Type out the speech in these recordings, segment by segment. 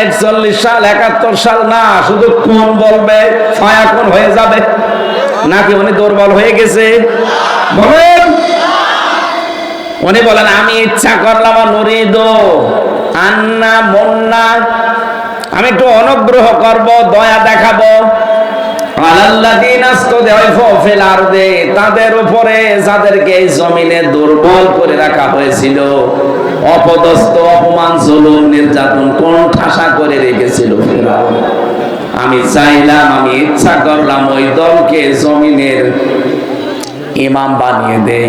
একচল্লিশ সাল, একাত্তর সাল, না, শুধু কোন বলবে? ফায়াকুন হয়ে যাবে। নাকি উনি দুর্বল হয়ে গেছে? বলেন। উনি বলেন, আমি ইচ্ছা করলাম আন্না মন্না। আমি একটু অনুগ্রহ করব, দয়া দেখাবো। তাদের উপরে যাদেরকে এই জমিনে দুর্বল করে রাখা হয়েছিল অপদস্থ অপমান জুলুম নির্যাতন কোন ঠাসা করে রেখেছিল আমি চাইলাম, আমি ইচ্ছা করলাম ওই দলকে জমিনের ইমাম বানিয়ে দেই।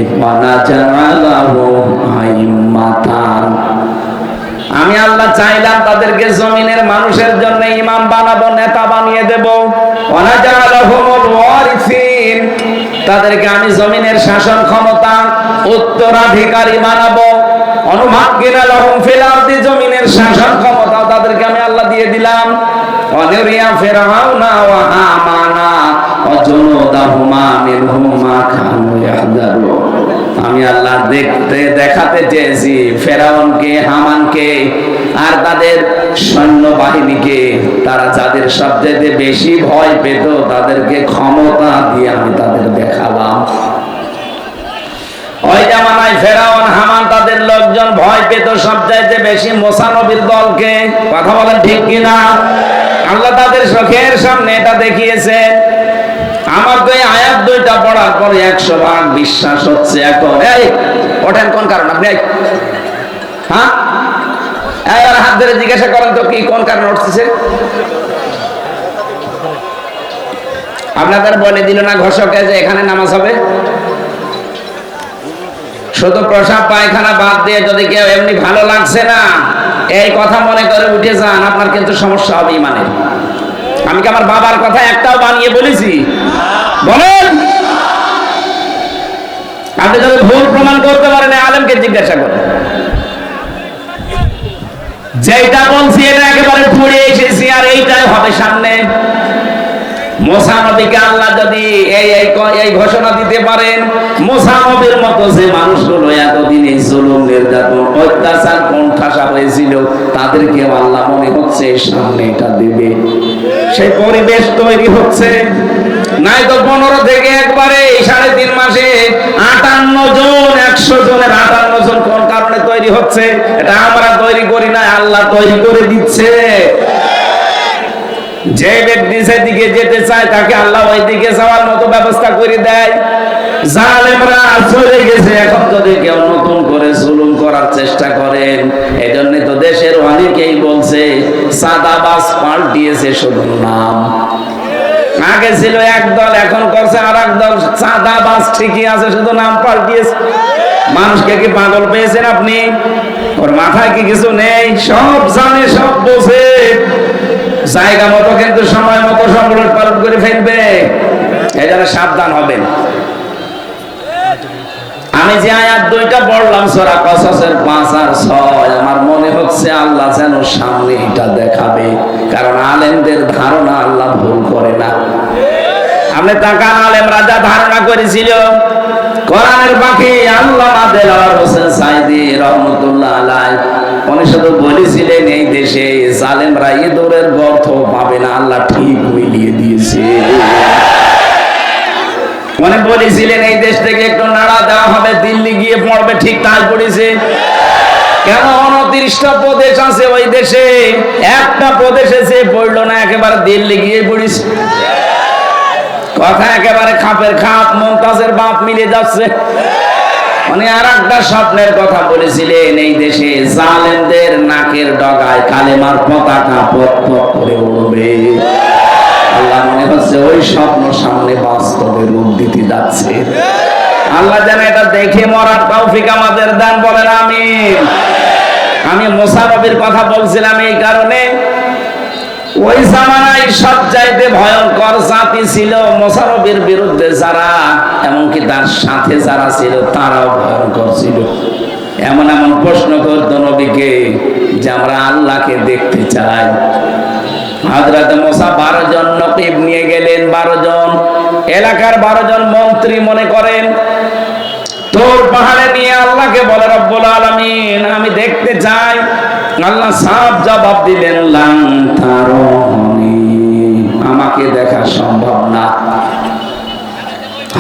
আমি আল্লাহ চাইলাম তাদেরকে জমিনের মানুষের জন্য ইমাম বানাবো, নেতা বানিয়ে দেব। ওয়ারিসিন তাদেরকে আমি জমিনের শাসন ক্ষমতা, উত্তরাধিকারী বানাবো। জমিনের শাসন ক্ষমতা তাদেরকে আমি আল্লাহ দিয়ে দিলাম। ইয়াহদারুন আমি আল্লাহ দেখতে, দেখাতে চেয়েছি। ফেরাউনকে, হামানকে, আর তাদের সৈন্য বাহিনীকে তারা যাদের সবচেয়ে বেশি ভয় পেত, তাদেরকে ক্ষমতা দিয়ে আমি তাদের দেখালাম। ওই জামানায় ফেরাউন, হামান তাদের লোকজন ভয় পেত, সবচাইতে বেশি মোসানবির দলকে। কথা বলেন ঠিক কিনা? আল্লাহ তাদের চোখের সামনে এটা দেখিয়েছেন। আমার এই আয়াত দুইটা পড়ার পরে একশো ভাগ বিশ্বাস হচ্ছে এখন। এই, ওঠেন কোন কারণ আপনি? হ্যাঁ? এবার হাত ধরে জিজ্ঞাসা করেন তো কি, কোন উঠতেছে? আপনাদের বলে দিল না ঘোষকে যে এখানে নামাজ হবে? শুধু প্রসাব, পায়খানা বাদ দিয়ে যদি কেউ এমনি ভালো লাগছে না, এই কথা মনে করে উঠে যান, আপনার কিন্তু সমস্যা হবে ইমানের। আমি কি আমার বাবার কথা একটাও বানিয়ে বলেছি? বলেন। আপনি যদি ভুল প্রমাণ করতে পারেন আলেমকে জিজ্ঞাসা করেন। যেটা বলছি, এটা একেবারে পড়ে এসেছি, আর এইটাই হবে সামনে। মোসা আল্লাহ যদি এই এই ঘোষণা দিতে পারেন, মোসা মতো যে মানুষগুলো এতদিন এই জুলুম, নির্যাতন, অত্যাচার, কোণঠাসা হয়েছিল তাদেরকে আল্লাহ মনে হচ্ছে সামনে এটা দেবে। সেই পরিবেশ তৈরি হচ্ছে। নাই তো পনেরো থেকে একবারে সাড়ে তিন মাসে আটান্ন জন, একশো জনের আটান্ন জন কোন কারণে তৈরি হচ্ছে, এটা আমরা তৈরি করি না আল্লাহ তৈরি করে দিচ্ছে। যে ব্যক্তি সেদিকে যেতে চায়, তাকে আল্লাহ ওই দিকে যাওয়ার মতো ব্যবস্থা করে দেয়। জালেমরা চলে গেছে, এখন যদি কেউ নতুন করে জুলুম করার চেষ্টা করেন তো দেশের অনেকেই বলছে পাল্টিয়েছে শুধু নাম। আগে ছিল এক দল, এখন করছে আর এক দল চাঁদাবাজ ঠিকই আছে, শুধু নাম পাল্টিয়েছে। মানুষকে কি পাগল পেয়েছেন আপনি? ওর মাথায় কি কিছু নেই? সব জানে, সব বোঝে। জায়গা মতো কিন্তু সময় মতো সম্পূর্ণ পালন করে ফেলবে। এই জন্য সাবধান হবেন। আমি যে আয়াত দুইটা পড়লাম, সোরা কসসের পাঁচ আর ছয়, আমার মনে হচ্ছে আল্লাহ যেন সামনে এটা দেখাবে। কারণ আলেমদের ধারণা আল্লাহ ভুল করে না। আপনি তাকান আলেম রাজা ধারণা করেছিল। কোরআনের পাখি আল্লাহ দেলাওয়ার হোসেন সাইদি রহমতুল্লাহ আলাই উনি শুধু বলেছিলেন দেশে জালেমরা ইঁদুরের গর্থ পাবে না, আল্লাহ ঠিক মিলিয়ে দিয়েছে। মনে বলেছিলেন এই দেশ থেকে একটু নাড়া দেওয়া হবে, দিল্লি গিয়ে পড়বে ঠিক তাই পড়েছে কেন উনত্রিশটা প্রদেশ আছে ওই দেশে? একটা প্রদেশে সে পড়ল না, একেবারে দিল্লি গিয়ে পড়িস কথা একেবারে খাপের খাপ, মমতাজের বাপ মিলে যাচ্ছে। মানে আর একটা স্বপ্নের কথা বলেছিলেন, এই দেশে জালেমদের নাকের ডগায় কালেমার পতাকা পথ করে উড়বে। আল্লাহ মনে হচ্ছে ওই স্বপ্ন সামনে বাস্তবে রূপ দিতে যাচ্ছে। আল্লাহ যেন এটা দেখে মরার তৌফিক আমাদের দান, বলেন আমি আমি মোসারফের কথা বলছিলাম এই কারণে। ওই জামানায় সব চাইতে ভয়ঙ্কর জাতি ছিল, মোশারফের বিরুদ্ধে যারা, এমনকি তার সাথে যারা ছিল, তারাও ভয়ঙ্কর ছিল। এমন এমন প্রশ্ন করত নবীকে যে আমরা আল্লাহকে দেখতে চাই। বারো জন নিয়ে গেলেন বারো জন। এলাকার বারো জন মন্ত্রী মনে করেন, তোর পাহাড়ে নিয়ে আল্লাহকে বলে আমি দেখতে চাই আল্লাহ সাফ জবাব দিলেন লাং আমাকে দেখা সম্ভব না।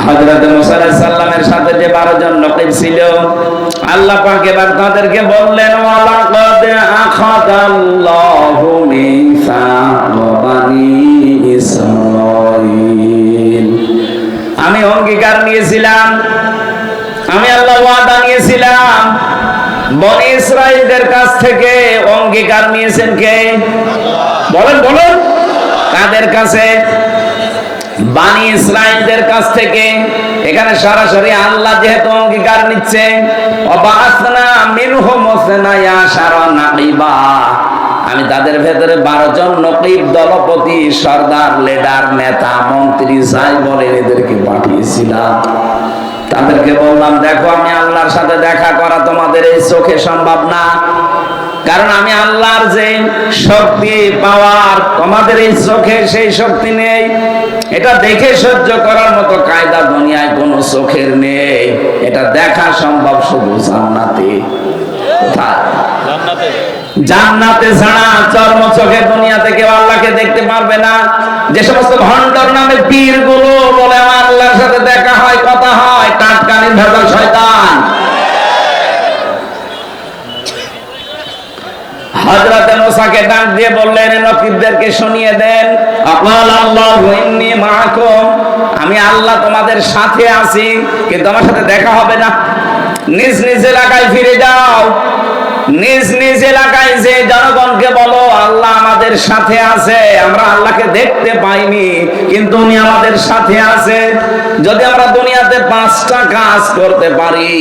হযরত মুসা আলাইহিস সালামের সাথে যে 12 জন নকিব ছিল, আল্লাহ পাক এবার তাদেরকে বললেন আমি অঙ্গীকার নিয়েছিলাম বনি ইসরাইলদের কাছ থেকে অঙ্গীকার নিয়েছেন কে? বলেন বলেন। কাদের কাছে? বানি ইসরাইলদের কাছ থেকে। এখানে সরাসরি আল্লাহ যেহেতু অঙ্গীকার নিচ্ছে আমি তাদের ভেতরে বারো জন নকিব দলপতি, সর্দার, লিডার, নেতা, মন্ত্রী, যাই বলেন এদেরকে পাঠিয়েছিলাম। তাদেরকে বললাম, দেখো, আমি আল্লাহর সাথে দেখা করা তোমাদের এই চোখে সম্ভব না। কারণ আমি আল্লাহর যে শক্তি পাওয়ার তোমাদের এই চোখে সেই শক্তি নেই। এটা দেখে সহ্য করার মতো কায়দা দুনিয়ায় কোনো চোখের নেই। এটা দেখা সম্ভব শুধু জান্নাতে। কোথায়? জান্নাতে ছাড়া চর্ম চোখে দুনিয়াতে কেউ আল্লাহকে দেখতে পারবে না। যে সমস্ত ভণ্ডর নামে পীরগুলো বলে আল্লাহর সাথে দেখা হয়, কথা হয় টাটকানি ভেজাল শয়তান। হযরত মুসাকে ডাক দিয়ে বললেন নকিবদেরকে শুনিয়ে দেন। আকাল আল্লাহু ইন্নী মাআকুম, আমি আল্লাহ তোমাদের সাথে আছি, কিন্তু আমার সাথে দেখা হবে না। নিজ নিজ এলাকায় ফিরে যাও। নিজ নিজ এলাকায় যে জনগণকে বলো, আল্লাহ আমাদের সাথে আছে, আমরা আল্লাহকে দেখতে পাইনি, কিন্তু উনি আমাদের সাথে আছে। যদি আমরা দুনিয়াতে পাঁচটা কাজ করতে পারি,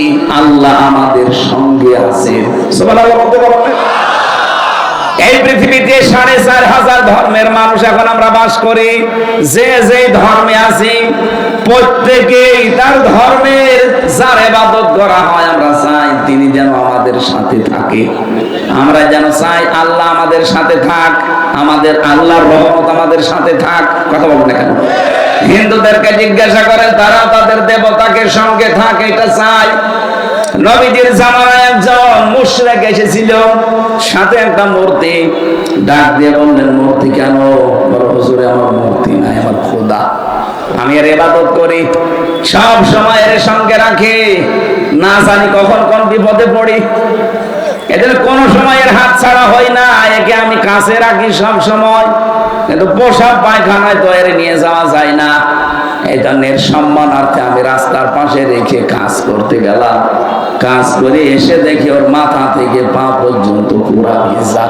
আল্লাহ আমাদের সঙ্গে আছে। বলতে পারবেন? এই পৃথিবীতে সাড়ে চার হাজার ধর্মের মানুষ এখন আমরা বাস করি। যে যে ধর্মে আছি, প্রত্যেকেই তার ধর্মের যার এবাদত করা হয়, আমরা চাই তিনি যেন আমাদের সাথে থাকে। আমরা যেন চাই আল্লাহ আমাদের সাথে থাক, আমাদের আল্লাহর রহমত আমাদের সাথে থাক। কথা বলবেন না কেন? হিন্দুদেরকে জিজ্ঞাসা করেন তারা তাদের দেবতাকে সঙ্গে থাক, এটা চায় নবীজির জামানায় একজন মুশরিক এসেছিল, সাথে একটা মূর্তি। ডাক দিয়ে বললেন, মূর্তি কেন? বড় হুজুরে, আমার মূর্তি নাই, আমার খোদা। আমি এর ইবাদত করি, সব সময় এর সঙ্গে রাখি। না জানি কখন কোন বিপদে পড়ি। এদের কোন সময় এর হাত ছাড়া হয় না, একে আমি কাছে রাখি সব সময়। কিন্তু পোশাক পায়খানায় তো এর নিয়ে যাওয়া যায় না। এই জন্য সম্মানার্থে আমি রাস্তার পাশে রেখে কাজ করতে গেলাম। কাজ করে এসে দেখি ওর মাথা থেকে পা পর্যন্ত পুরা ভেজা।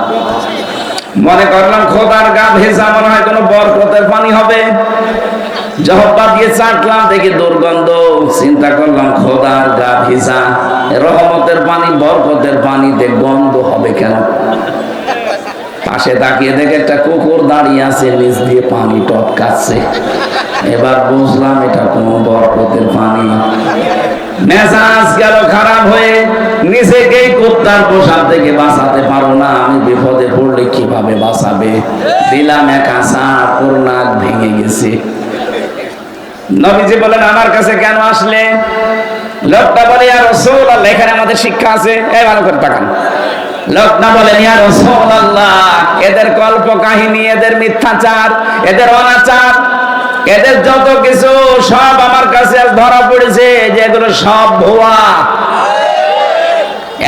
মনে করলাম খোদার গা ভেজা, মনে হয় কোনো বরকতের পানি হবে। জহব্বা দিয়ে চাটলাম, দেখি দুর্গন্ধ। চিন্তা করলাম, খোদার গা ভেজা। রহমতের পানি, বরকতের পানিতে গন্ধ হবে কেন? পাশে তাকিয়ে দেখে একটা কুকুর দাঁড়িয়ে আছে, নিচ দিয়ে পানি টপকাচ্ছে। এবার বুঝলাম এটা কোন বরকতের পানি। মেজাজ গেল খারাপ হয়ে নিজেকেই কুত্তার পোশাক থেকে বাঁচাতে পারো না। আমি বিপদে পড়লে কীভাবে বাঁচাবে? দিলাম এক আশা নাক ভেঙে গেছে। নবীজি বলেন, আমার কাছে কেন আসলে? লোকটা বলে আর রসুল আল্লাহ এখানে আমাদের শিক্ষা আছে। এই ভালো করে তাকান। লোকটা বলেন ইয়া রসুল আল্লাহ এদের কল্প কাহিনী এদের মিথ্যাচার, এদের অনাচার এদের যত কিছু সব আমার কাছে ধরা পড়েছে যে এগুলো সব ভুয়া।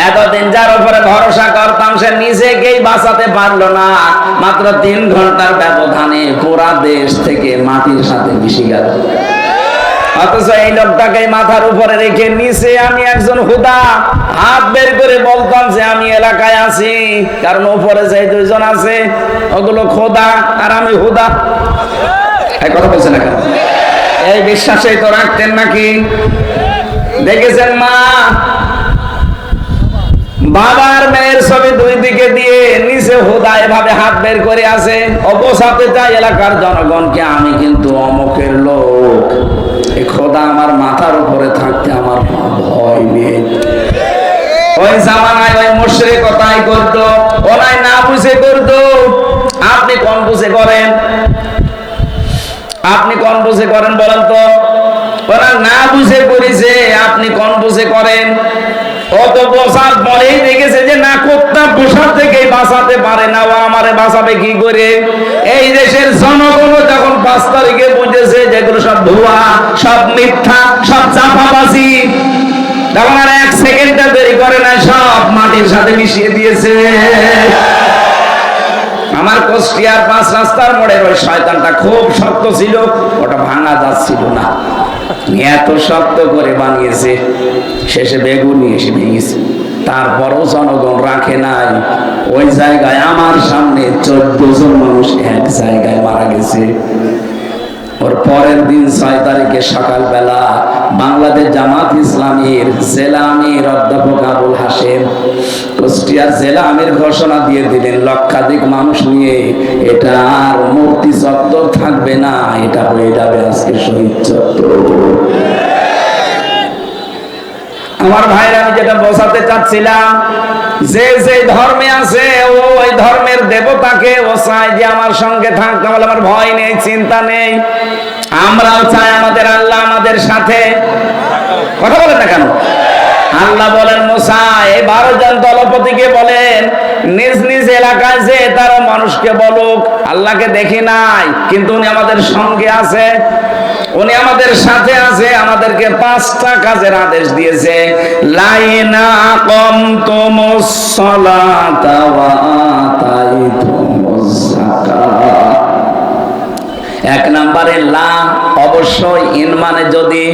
এতদিন যার উপরে ভরসা করতাম, সে নিজেকেই বাঁচাতে পারল না। মাত্র তিন ঘণ্টার ব্যবধানে পুরা দেশ থেকে মাটির সাথে মিশে গেল। অথচ এই লোকটাকে মাথার উপরে রেখে নিচে আমি একজন হুদা। হাত বের করে বলতাম যে আমি এলাকায় আছি, কারণ উপরে যে দুইজন আছে, ওগুলো খোদা আর আমি হুদা। এই বিশ্বাসেই তো রাখতেন নাকি? দেখেছেন মা? বাবার মেয়ের ছবি দুই দিকে দিয়ে নিচে হুদা এভাবে হাত বের করে আছে। অপসাতে এলাকার জনগণকে আমি কিন্তু অমকের লোক। এই খোদা আমার মাথার উপরে থাকতে আমার ভয় নেই। ওই জামানায় ওই মুশরে কথাই করতো ওনাই না বুঝে করতো আপনি কোন বুঝে করেন? আপনি কোন বুঝে করেন বলেন তো? ওরা না বুঝে করেছে, আপনি কোন বুঝে করেন? অত বসার পরেই দেখেছে যে না, কোত্তা বসার থেকে বাঁচাতে পারে না, ও আমারে বাঁচাবে কি করে? এই দেশের জনগণ যখন পাঁচ তারিখে বুঝেছে যেগুলো সব ভুয়া, সব মিথ্যা, সব চাপাবাজি তখন আর এক সেকেন্ডটা দেরি করে না সব মাটির সাথে মিশিয়ে দিয়েছে। আমার কোষ্টিয়ার পাঁচ রাস্তার মোড়ের ওই শয়তানটা খুব শক্ত ছিল, ওটা ভাঙা যাচ্ছিল না। এত শক্ত করে বানিয়েছে, শেষে বেগুনি এসে ভেঙেছে। তারপরও জনগণ রাখে নাই। ওই জায়গায় আমার সামনে চোদ্দ জন মানুষ এক জায়গায় মারা গেছে। ওর পরের দিন ছয় তারিখে সকালবেলা বাংলাদেশ জামাত ইসলামীর জেলা আমির অধ্যাপক আবুল হাসেম কুষ্টিয়ার জেলা আমির ঘোষণা দিয়ে দিলেন, লক্ষাধিক মানুষ নিয়ে এটা আর মূর্তি চত্বর থাকবে না, এটা হয়ে যাবে আজকে শহীদ চত্বর আমার ভাইরা, আমি যেটা বোঝাতে চাচ্ছিলাম, যে যে ধর্মে আছে, ও ওই ধর্মের দেবতাকে ও যে আমার সঙ্গে থাকতে বলে আমার ভয় নেই, চিন্তা নেই। আমরাও চাই আমাদের আল্লাহ আমাদের সাথে। কথা বলেন না কেন? আল্লাহ বলেন, মোসা এই বারো জন দলপতিকে বলেন, নিজ নিজ এলাকায় যে তারা মানুষকে বলুক, আল্লাহকে দেখি নাই, কিন্তু উনি আমাদের সঙ্গে আছে। উনি আমাদের সাথে আছে, আমাদেরকে পাঁচটা কাজের আদেশ দিয়েছে। লাইনা কম এক নম্বরে, লা অবশ্যই ইন মানে যদি,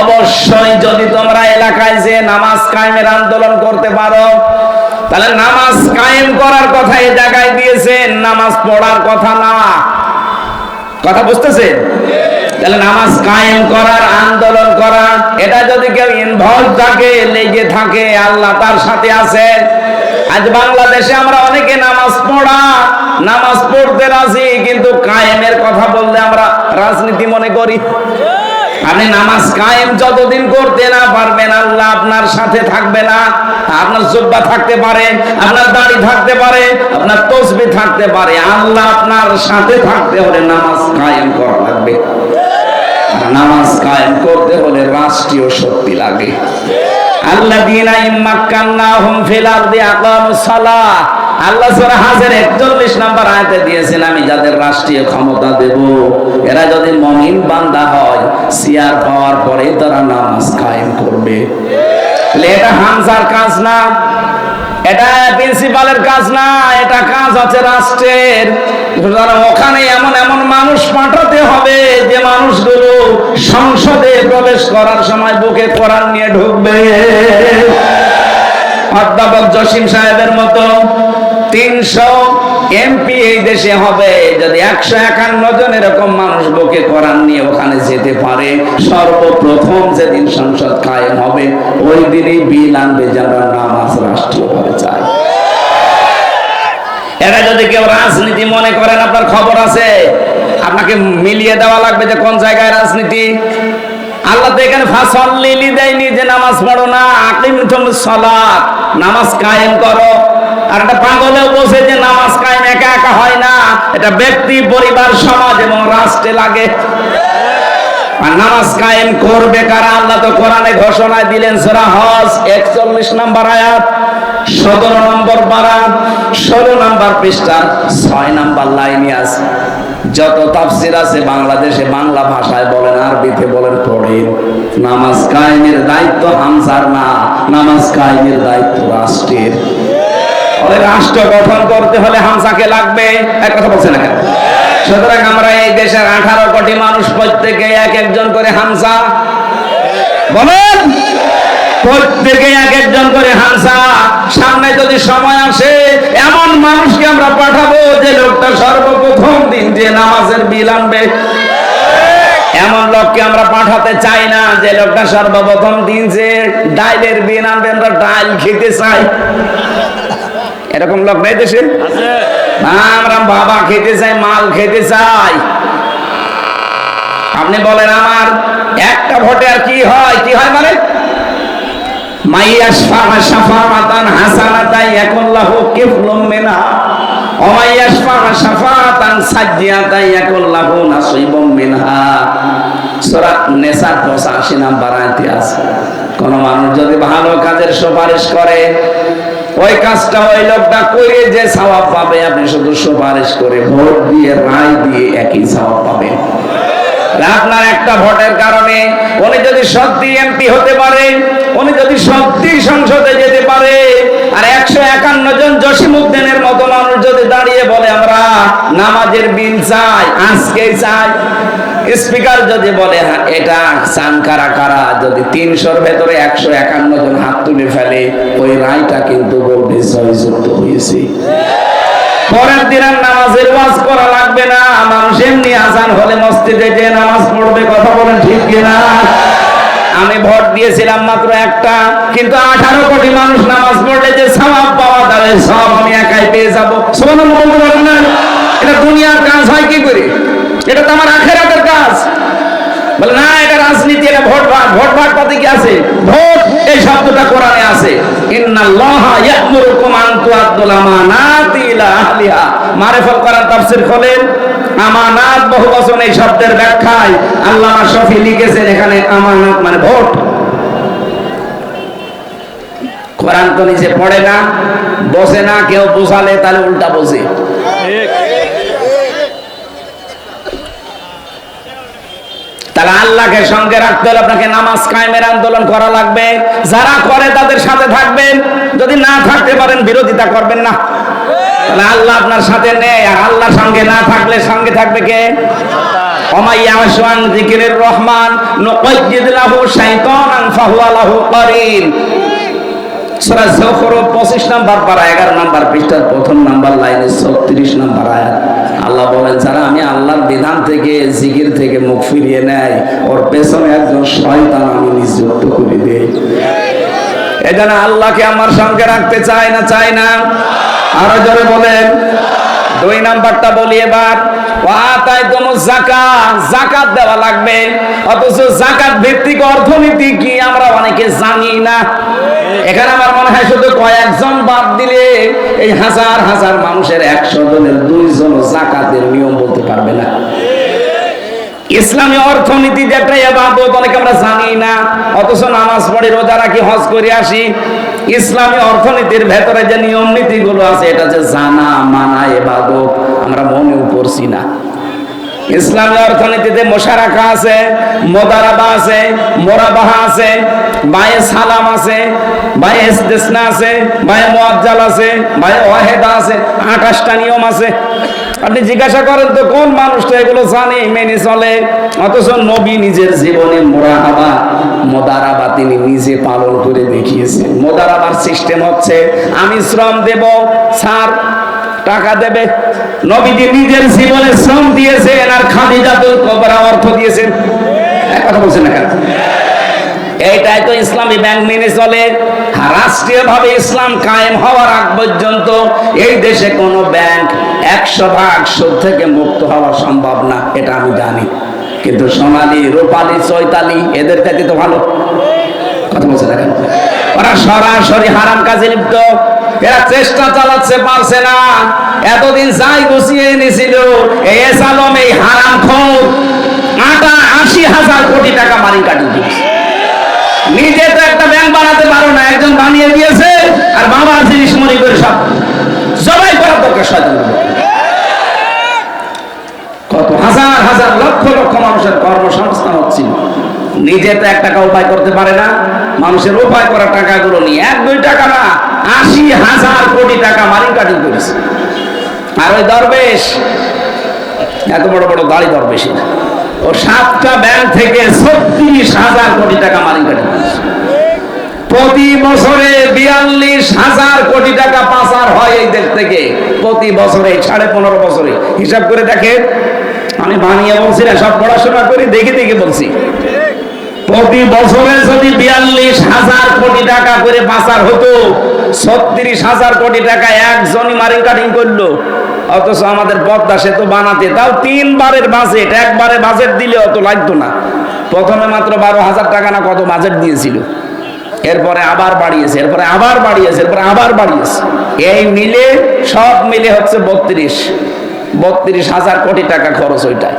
অবশ্যই যদি তোমরা এলাকায় যে নামাজ কায়েমের আন্দোলন করতে পারো, তাহলে নামাজ কায়েম করার কথা এই জায়গায় দিয়েছেন, নামাজ পড়ার কথা না। কথা বুঝতেছেন? তাহলে নামাজ কায়েম করার, আন্দোলন করা এটা যদি কেউ ইনভলভ থাকে, লেগে থাকে, আল্লাহ তার সাথে আছে। আজ বাংলাদেশে আমরা অনেকে নামাজ পড়া, নামাজ পড়তে রাজি, কিন্তু কায়েমের কথা বললে আমরা রাজনীতি মনে করি। আপনি নামাজ কায়েম যতদিন করতে না পারবেন, আল্লাহ আপনার সাথে থাকবে না। আপনার জুব্বা থাকতে পারে, আপনার দাড়ি থাকতে পারে, আপনার তসবি থাকতে পারে। আল্লাহ আপনার সাথে থাকতে হলে নামাজ কায়েম করা লাগবে। নামাজ কায়েম করতে হলে রাষ্ট্রীয় শক্তি লাগে। আল্লাহ হুম আরদি আকামুস সালাহ। আল্লাহ 41 নাম্বার আয়াতে দিয়েছেন, আমি যাদের রাষ্ট্রীয় ক্ষমতা দেব, এরা যদি মুমিন বান্দা হয়, সিয়ার পাওয়ার পরে তারা নামাজ কায়েম করবে। এটা কাজ না? এটা প্রিন্সিপালের কাজ না, এটা কাজ আছে রাষ্ট্রের। ওখানে এমন এমন মানুষ পাঠাতে হবে, যে মানুষগুলো সংসদে প্রবেশ করার সময় বুকে কোরআন নিয়ে ঢুকবে। অধ্যাপক জসিম সাহেবের মতো তিনশো এমপি এই দেশে হবে। যদি একশো একান্ন জন এরকম মানুষ বুকে নিয়ে ওখানে যেতে পারে, সর্বপ্রথম যেদিন সংসদ কায়েম হবে, ওই দিনই বিল আনবে যারা রাষ্ট্রীয়ভাবে চায়। এটা যদি কেউ রাজনীতি মনে করেন, আপনার খবর আছে? আপনাকে মিলিয়ে দেওয়া লাগবে যে কোন জায়গায় রাজনীতি? আল্লাহ তো এখানে ফাসল লিলি দেয়নি যে নামাজ পড়ো না আকিম তুমি সলাৎ নামাজ কায়েম করো। একটা বসে যে নামাজ কায়েম একা একা হয় না। এটা ব্যক্তি, পরিবার, সমাজ এবং রাষ্ট্রে লাগে। আর নামাজ কায়েম করবে কারা? আল্লাহ তো কোরআনে ঘোষণা দিলেন হজ 41 নম্বর আয়াত 17 নম্বর পারা 16 নম্বর পৃষ্ঠা 6 নম্বর লাইনে আছে। যত তাফসির আছে বাংলাদেশে বাংলা ভাষায় বলেন, আরবিতে বলেন, পড়ে। নামাজ কায়েমের দায়িত্ব হামসার না, নামাজ কায়েমের দায়িত্ব রাষ্ট্রের। রাষ্ট্র গঠন করতে হলে হামসাকে লাগবে। এক কথা বলছে না কেন? সুতরাং আমরা এই দেশের আঠারো কোটি মানুষ প্রত্যেকে এক একজন করে হামসা বলেন? প্রত্যেকে এক একজন করে হামসা সামনে যদি সময় আসে, এমন মানুষকে আমরা পাঠাবো যে লোকটা সর্বপ্রথম দিন যে নামাজের বিল আনবে। এমন লোককে আমরা পাঠাতে চাই না যে লোকটা সর্বপ্রথম দিন যে ডাইলের বিয়ে আনবে, আমরা ডাইল খেতে চাই। এরকম লোক নেই দেশে? আমরা বাবা খেতে চাই মাল খেতে চাই আপনি বলেন আমার একটা ভোটে আর কি হয়? কি হয় মানে? মাইয়াশফা শাফাআতান হাসানাতাই ইয়াকুল্লাহু কিফলুম মিনহা। ওয়া মাইয়াশফা শাফাআতান সাজ্জিয়াতাই ইয়াকুল্লাহু নাসিবুম মিনহা। সূরা নিসা 85 নাম্বার আয়াতে আছে। কোন মানুষ যদি ভালো কাজের সুপারিশ করে ওই কাজটা ওই লোকটা করে যে সওয়াব পাবে, আপনি শুধু সুপারিশ করে ভোট দিয়ে, রায় দিয়ে একই সওয়াব পাবেন আপনার একটা ভোটের কারণে উনি যদি সত্যি এমপি হতে পারে, উনি যদি সত্যি সংসদে যেতে পারে, আর একশো একান্ন জন জসিমুদ্দিনের মতো মানুষ যদি দাঁড়িয়ে বলে, আমরা নামাজের বিল চাই আজকে চাই স্পিকার যদি বলে এটা চান কারা যদি তিনশোর ভেতরে একশো একান্ন জন হাত তুলে ফেলে, ওই রায়টা কিন্তু বলবে জয়যুক্ত হয়েছে পরের দিন আর নামাজের ওয়াজ করা লাগবে না। মানুষ এমনি আজান হলে মসজিদে যে নামাজ পড়বে, কথা বলেন ঠিক কিনা? আমি ভোট দিয়েছিলাম মাত্র একটা, কিন্তু আঠারো কোটি মানুষ নামাজ পড়লে যে সওয়াব পাওয়া যাবে, সব আমি একাই পেয়ে যাব। সোমান বলেন না? এটা দুনিয়ার কাজ হয় কি করে? এটা তো আমার আখেরাতের কাজ। বলে, না, এটা রাজনীতি, এটা ভোট ভাট ভোট ভাট পাতে কি আছে? ভোট, এই শব্দটা কোরআনে আছে। কোরআন শব্দের ব্যাখ্যায় লিখেছেন এখানে মানে তো নিজে পড়ে না, বসে না, কেউ বোঝালে তাহলে উল্টা বোঝে। তাহলে আল্লাহকে সঙ্গে রাখতে হলে আপনাকে নামাজ কায়েমের আন্দোলন করা লাগবে। যারা করে তাদের সাথে থাকবেন। যদি না থাকতে পারেন, বিরোধিতা করবেন না। তাহলে আল্লাহ আপনার সাথে নেই। আর আল্লাহর সঙ্গে না থাকলে সঙ্গে থাকবে কে? রহমান সূরা 25 নাম্বার পারা 11 নাম্বার পৃষ্ঠার প্রথম নাম্বার লাইনে 36 নাম্বার আয়াত। আল্লাহ বলেন, যারা আমি আল্লাহর বিধান থেকে, জিকির থেকে মুখ ফিরিয়ে নেয়, ওর পেছনে একজন শয়তান আমি নিযুক্ত করে দেই। এজন্য আল্লাহকে আমার সঙ্গে রাখতে চায় না চায় না। আরও জোরে বলেন দুই নাম্বারটা বলি এবার। ওয়াতাই তোমার জাকাত জাকাত দেওয়া লাগবে। অথচ জাকাত ভিত্তিক অর্থনীতি কি আমরা অনেকে জানি না। এখানে আমার মনে হয় শুধু কয়েকজন বাদ দিলে এই হাজার হাজার মানুষের একশো জনের দুইজন জাকাতের নিয়ম বলতে পারবে না। ইসলামী অর্থনীতি একটা এবাদত অনেকে আমরা জানি না। অথচ নামাজ পড়ি রোজা রাখি, হজ করে আসি। ইসলামী অর্থনীতির ভেতরে যে নিয়ম নীতি গুলো আছে, এটা যে জানা, মানা, এবাদত। আমরা মনেও করছি না। ইসলামী অর্থনীতিতে মোশারাকা আছে, মোদারাবা আছে, মোরাবাহা আছে, বায়ে সালাম আছে, বায়ে ইস্তেসনা আছে, বায়ে মুআজ্জাল আছে, বায়ে ওয়াহেদা আছে, আঠাশটা নিয়ম আছে। আপনি জিজ্ঞাসা করেন তো, কোন মানুষটা এগুলো জানে, মেনে চলে? অথচ নবী নিজের জীবনে মোরাহাবা, মোদারাবা তিনি নিজে পালন করে দেখিয়েছেন। মোদারাবার সিস্টেম হচ্ছে, আমি শ্রম দেব, স্যার টাকা দেবে। নবীজি নিজের জীবনে শ্রম দিয়েছেন আর খাদিজাতুল কবরা অর্থ দিয়েছেন। কথা বলছেন না এইটাই তো ইসলামী ব্যাংক মেনে চলে। রাষ্ট্রীয় ভাবে ইসলাম কায়েম হওয়ার আগ পর্যন্ত এই দেশে কোনো ব্যাংক একশো ভাগ সুদ থেকে মুক্ত হওয়া সম্ভব না, এটা আমি জানি। কিন্তু সোনালী, রূপালী, চৈতালি, এদের চাইতে তো ভালো। কথা বলছে না কেন? ওরা সরাসরি হারাম কাজে লিপ্ত। এরা চেষ্টা চালাচ্ছে, পারছে না। এতদিন যাই গুছিয়ে এনেছিল, এই এসালম, এই হারাম খোর আটা আশি হাজার কোটি টাকা মারি কাটিয়ে দিয়েছে। নিজে তো একটা ব্যাংক বানাতে পারো না, একজন বানিয়ে দিয়েছে, আর বাবার জিনিস মনে করে সব জবাই করার দরকার শয়তান কত হাজার হাজার, লক্ষ লক্ষ মানুষের কর্মসংস্থান হচ্ছিল নিজে তো এক টাকা উপায় করতে পারে না, মানুষের উপায় করা টাকাগুলো নিয়ে এক, দুই টাকা না আশি হাজার কোটি টাকা মারিং কাটিং করেছে। আর ওই দরবেশ, এত বড় বড় দাড়ি দরবেশের ও সাতটা ব্যাংক থেকে ছত্রিশ হাজার কোটি টাকা মারিং কাটিং করেছে। প্রতি বছরে বিয়াল্লিশ হাজার কোটি টাকা পাচার হয় এই দেশ থেকে। প্রতি বছরে, সাড়ে পনেরো বছরে। হিসাব করে দেখেন, আমি বানিয়ে বলছি না, সব পড়াশোনা করি, দেখে দেখে বলছি। প্রতি বছরে যদি বিয়াল্লিশ হাজার কোটি টাকা করে পাচার হতো, ছত্রিশ হাজার কোটি টাকা একজনই মারিং কাটিং করল। অথচ আমাদের পদ্মা সেতু বানাতে তাও তিনবারের বাজেট একবারে বাজেট দিলে অত লাগতো না। প্রথমে মাত্র বারো হাজার টাকা না কত বাজেট দিয়েছিল। এরপরে আবার বাড়িয়েছে, এরপরে আবার বাড়িয়েছে, এরপরে আবার বাড়িয়েছে। এই মিলে, সব মিলে হচ্ছে বত্রিশ। বত্রিশ হাজার কোটি টাকা খরচ ওইটা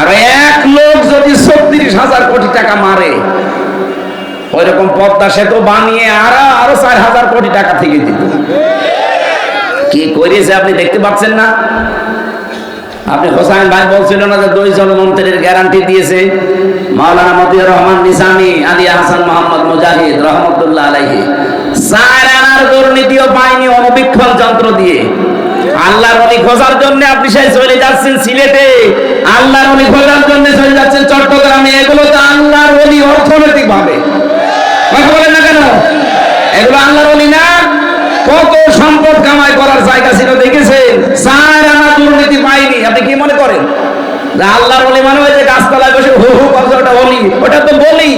আর এক লোক যদি ছত্রিশ হাজার কোটি টাকা মারে ওই রকম পদ্মা সেতু বানিয়ে আরও আরও চার হাজার কোটি টাকা থেকে দিত। কি করেছে আপনি দেখতে পাচ্ছেন না? আপনি হোসাইন ভাই বলছিল না যে দুইজন মন্ত্রীর গ্যারান্টি দিয়েছে? মাওলানা মতিউর রহমান নিসামি আলী হাসান মোহাম্মদ মুজাহিদ রহমতুল্লাহ আলাইহি। চার আনার দুর্নীতিও পায়নি অনবীক্ষণ যন্ত্র দিয়ে। আল্লাহর অলি খোঁজার জন্য আপনি সেই চলে যাচ্ছেন সিলেটে। আল্লাহর অলি খোঁজার জন্য চলে যাচ্ছেন চট্টগ্রামে। এগুলো তো আল্লাহর অলি অর্থনৈতিক ভাবে কথা বলেন না কেন? এগুলো আল্লাহর অলি না? কত সম্পদ কামাই করার জায়গা ছিল, দেখেছেন? চার আনা দুর্নীতি পাইনি। আপনি কি মনে করেন? আল্লাহর অলি মানে ওই যে গাছতলায় বসে হু হু করছে, ওটা অলি ওটা তো বলি।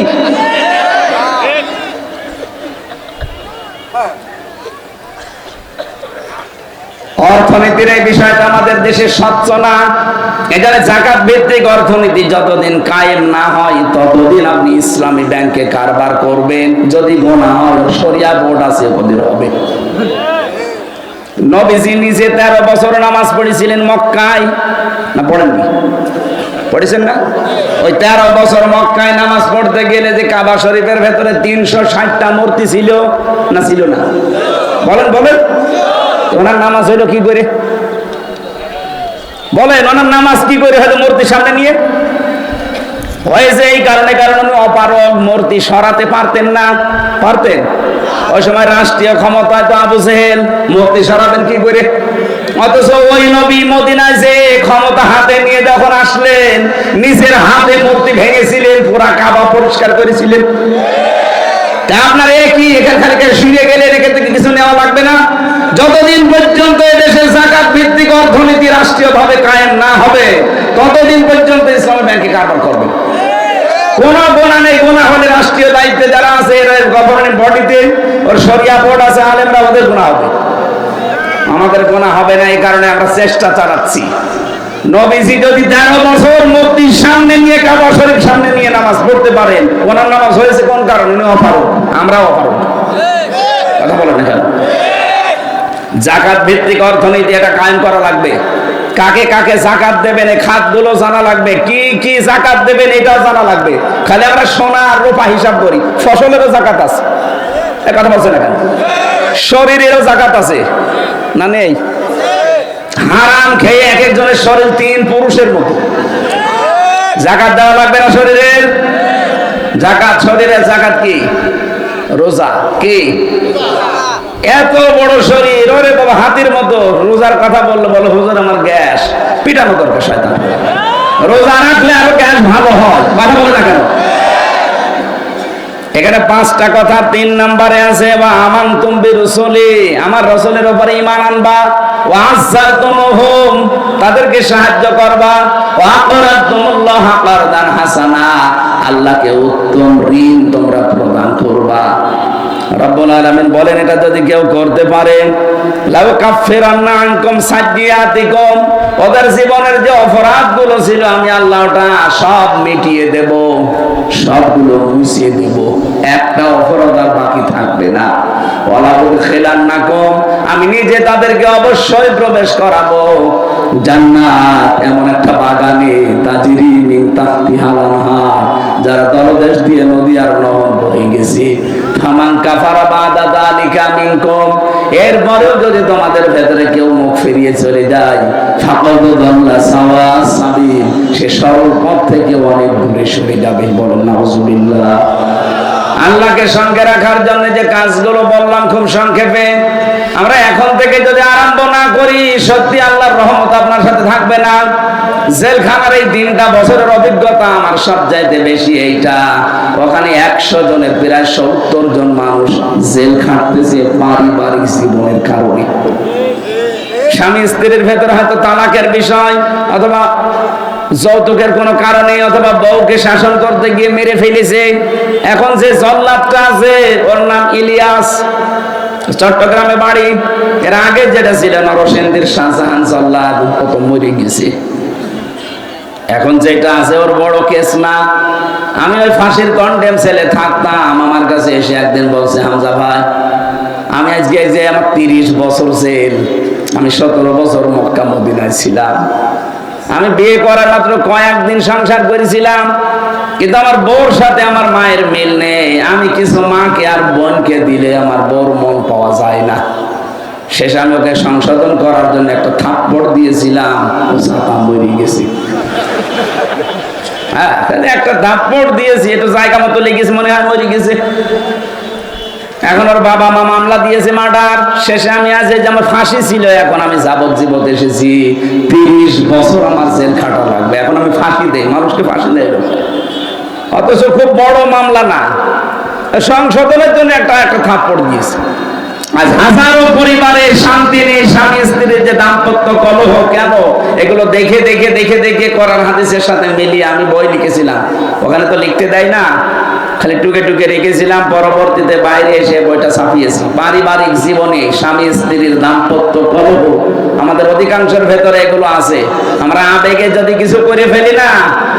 অর্থনীতির এই বিষয়টা আমাদের দেশে স্বচ্ছ না। এখানে জাকাত ভিত্তিক অর্থনীতি যতদিন কায়েম না হয়, ততদিন আপনি ইসলামী ব্যাংকে কারবার করবেন। যদি গোনা হয় সরিয়া বোর্ড আছে, ওদের হবে। নবীজি নিজে তেরো বছর নামাজ পড়েছিলেন মক্কায়। না পড়েননি পড়েছেন না? ওই তেরো বছর মক্কায় নামাজ পড়তে গেলে যে কাবা শরীফের ভেতরে তিনশো ষাটটা মূর্তি ছিল, না ছিল না? বলেন বলেন। ওনার নামাজ হইল কি করে? বলেন, ওনার নামাজ কি করে হয়তো মূর্তির সামনে নিয়ে? হয়েছে এই কারণে, কারণ উনি অপারগ, মূর্তি সরাতে পারতেন না। পারতেন? ওই সময় রাষ্ট্রীয় ক্ষমতায় তো আবু জেহেল, মূর্তি সরাবেন কি করে? অথচ ওই নবী মদিনায় যে ক্ষমতা হাতে নিয়ে যখন আসলেন, নিজের হাতে মূর্তি ভেঙেছিলেন, পুরা কাবা পরিষ্কার করেছিলেন। তা আপনার একই এখান খানিকে শুয়ে গেলে রেখে থেকে কিছু নেওয়া লাগবে না? যতদিন পর্যন্ত দেশে জাকাত ভিত্তিক অর্থনীতি রাষ্ট্রীয়ভাবে কায়েম না হবে, ততদিন পর্যন্ত ইসলামী ব্যাংকে কারবার করবে। কোন গোনা নেই, গোনা হলে রাষ্ট্রীয় দায়িত্বে যারা আছে গভর্নমেন্ট বডিতে ওর সরিয়া বোর্ড আছে, আলেমরা ওদের গোনা হবে। আমাদের গোনা হবে না, এই কারণে আমরা চেষ্টা চালাচ্ছি। নবীজি যদি তেরো বছর মূর্তির সামনে নিয়ে, কাবা শরীফ সামনে নিয়ে নামাজ পড়তে পারেন, ওনার নামাজ হয়েছে কোন কারণে? উনি অপারো আমরাও অপারো কথা বলেন না কেন? জাকাত ভিত্তিক অর্থনীতি এটা কায়েম করা লাগবে। কাকে কাকে জাকাত দেবেন, এই খাতগুলো জানা লাগবে। কি কি জাকাত দেবেন, এটাও জানা লাগবে। খালি আমরা সোনা আর রূপা হিসাব করি। ফসলেরও জাকাত আছে। কথা বলছে না কেন? শরীরেরও জাকাত আছে। না নেই? হারাম খেয়ে এক একজনের শরীর তিন পুরুষের মতো। জাকাত দেওয়া লাগবে না শরীরের জাকাত শরীরের জাকাত কি? রোজা। কি? এত বড় শরীর, ওরে বাবা, হাতির মতো। রোজার কথা বলল, বলো, হুজুর, আমার গ্যাস পিটানো দরকার শয়তান। রোজা রাখলে আরও গ্যাস ভালো হয়। কথা বলে না কেন? এখানে পাঁচটা কথা, তিন নম্বরে আছে বা আমান তুমি রসলি আমার রসলের উপরে ইমান আনবা ওয়াসার তুমহুম তাদেরকে সাহায্য করবা ওয়াকরাত তুমুল্লাহ হাকারদান হাসানা আল্লাহকে উত্তম ঋণ তোমরা প্রদান করবা। রব্বুল আলামিন বলেন, এটা যদি কেউ করতে পারে, লাউ কাফিরান্না আনকুম সাজ্জিয়াতিকুম, ওদের জীবনের যে অপরাধগুলো ছিল, আমি আল্লাহ ওটা সব মিটিয়ে দেব, সবগুলো মুছিয়ে দেব, একটা অপরাধ আর বাকি থাকবে না। খিলান্নাকুম আমি নিজে তাদেরকে অবশ্যই প্রবেশ করাবো। জান্নাত এমন একটা বাগানে তাজিরি মিন যারা তলদেশ দিয়ে নদী আর নহর বয়ে গেছে। ফামান কাফারা বাদা যালিকা মিনকুম, এরপরেও যদি তোমাদের ভেতরে কেউ মুখ ফিরিয়ে চলে যায়, ফাকাদ দাল্লা সাওয়া সে সরল পথ থেকে অনেক দূরে সরে যাবে বলেন, নাউজুবিল্লাহ। আল্লাহকে সঙ্গে রাখার জন্য যে কাজগুলো বললাম খুব সংক্ষেপে, আমরা এখন থেকে যদি আরম্ভ না করি, সত্যি আল্লাহর রহমত আপনার সাথে থাকবে না। জেলখানার এই তিনটা বছরের অভিজ্ঞতা আমার সব চাইতে বেশি এইটা। ওখানে একশো জনের, প্রায় সত্তর জন মানুষ জেল খাটতেছে পারিবারিক জীবনের কারণে। স্বামী স্ত্রীর ভেতরে হয়তো তালাকের বিষয়, অথবা যৌতুকের কোনো কারণে অথবা বউকে শাসন করতে গিয়ে মেরে ফেলেছে। এখন যে জল্লাদটা আছে, ওর নাম ইলিয়াস। চট্টগ্রামে বাড়ি। এর আগে যেটা ছিল নরসেন্দির শাহজাহান জল্লাদ কত মরে গেছে। এখন যেটা আছে, ওর বড় কেস না। আমি ওই ফাঁসির কন্ডেম ছেলে থাকতাম। আমার কাছে এসে একদিন বলছে, হামজা ভাই, আমি আজকে যে আমার তিরিশ বছর জেল, আমি সতেরো বছর মক্কা মদিনায় ছিলাম। আমি বিয়ে করার মাত্র কয়েকদিন সংসার করেছিলাম, কিন্তু আমার বউর সাথে আমার মায়ের মিল নেই। আমি কিছু মাকে আর বোনকে দিলে আমার বউর মন পাওয়া যায় না। শেষে আমি ওকে সংশোধন করার জন্য একটা থাপ্পড় দিয়েছিলাম, ও মরে গেছে। হ্যাঁ একটা থাপ্পড় দিয়েছি, একটু জায়গা মতো লেগেছে, মনে হয় মরে গেছে। এখন ওর বাবা মা মামলা দিয়েছে মার্ডার। শেষে আমি আজ এই যে আমার ফাঁসি ছিল, এখন আমি যাবজ্জীবত এসেছি। তিরিশ বছর আমার জেল খাটা লাগবে। এখন আমি ফাঁসি দেই, মানুষকে ফাঁসি দেয় অথচ খুব বড় মামলা না। সংশোধনের জন্য একটা একটা থাপ্পড় দিয়েছে। আজ হাজারো পরিবারে শান্তি নেই, স্বামী, স্ত্রীর যে দাম্পত্য কলহ কেন? এগুলো দেখে দেখে দেখে দেখে করার হাদিসের সাথে মিলিয়ে আমি বই লিখেছিলাম। ওখানে তো লিখতে দেয় না। খালি টুকে টুকে রেখেছিলাম, পরবর্তীতে বাইরে এসে বইটা ছাপিয়েছি। পারিবারিক জীবনে স্বামী স্ত্রীর দাম্পত্য কলহ আমাদের অধিকাংশের ভেতরে এগুলো আছে। আমরা আবেগে যদি কিছু করে ফেলি না,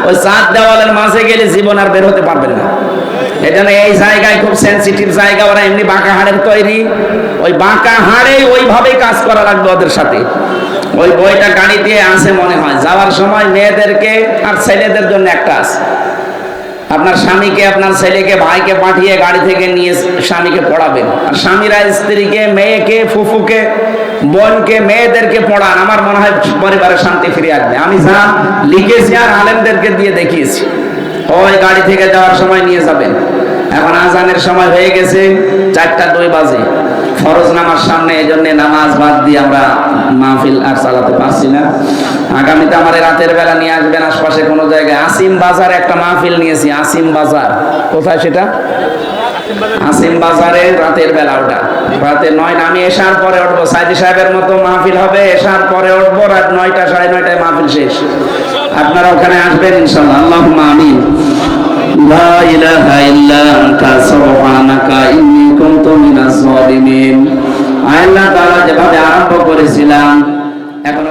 ওই চার দেওয়ালের মাঝে গেলে জীবন আর বের হতে পারবেন না। এজন্য এই জায়গায় খুব সেন্সিটিভ জায়গা, ওরা এমনি বাঁকা হাড়ের তৈরি। ওই বাঁকা হাড়ে ওইভাবেই কাজ করা লাগবে ওদের সাথে। ওই বইটা গাড়ি দিয়ে আসে মনে হয়। যাওয়ার সময় মেয়েদেরকে আর ছেলেদের জন্য একটা আছে। আপনার স্বামীকে, আপনার ছেলেকে, ভাইকে পাঠিয়ে গাড়ি থেকে নিয়ে স্বামীকে পড়াবেন। আর স্বামীরা স্ত্রীকে, মেয়েকে, ফুফুকে, বোনকে, মেয়েদেরকে পড়ান। আমার মনে হয় পরিবারের শান্তি ফিরে আসবে। আমি যা লিখেছি আর আলেমদেরকে দিয়ে দেখিয়েছি। ওই গাড়ি থেকে যাওয়ার সময় নিয়ে যাবেন। এখন আজানের সময় হয়ে গেছে চারটা দুই বাজে। ফরজ নামার সামনে এই জন্য নামাজ বাদ দিয়ে আমরা মাহফিল আর চালাতে পারছি না। আগামীতে আমার রাতের বেলা নিয়ে আসবেন আশপাশে কোনো জায়গায়। আসিম বাজার একটা মাহফিল নিয়েছি, আসিম বাজার। কোথায় সেটা? আসিম বাজারে রাতের বেলা ওটা। রাতে নয়, আমি এসার পরে উঠবো। সাইদি সাহেবের মতো মাহফিল হবে এসার পরে উঠবো, রাত নয়টা, সাড়ে নয়টায় মাহফিল শেষ। আপনারা ওখানে আসবেন ইনশাল্লাহ আল্লাহ আমিন। لا إله إلا أنت سبحانك إني كنت من الظالمين আল্লাহ তাআলা যেভাবে আরম্ভ করেছিলাম এখন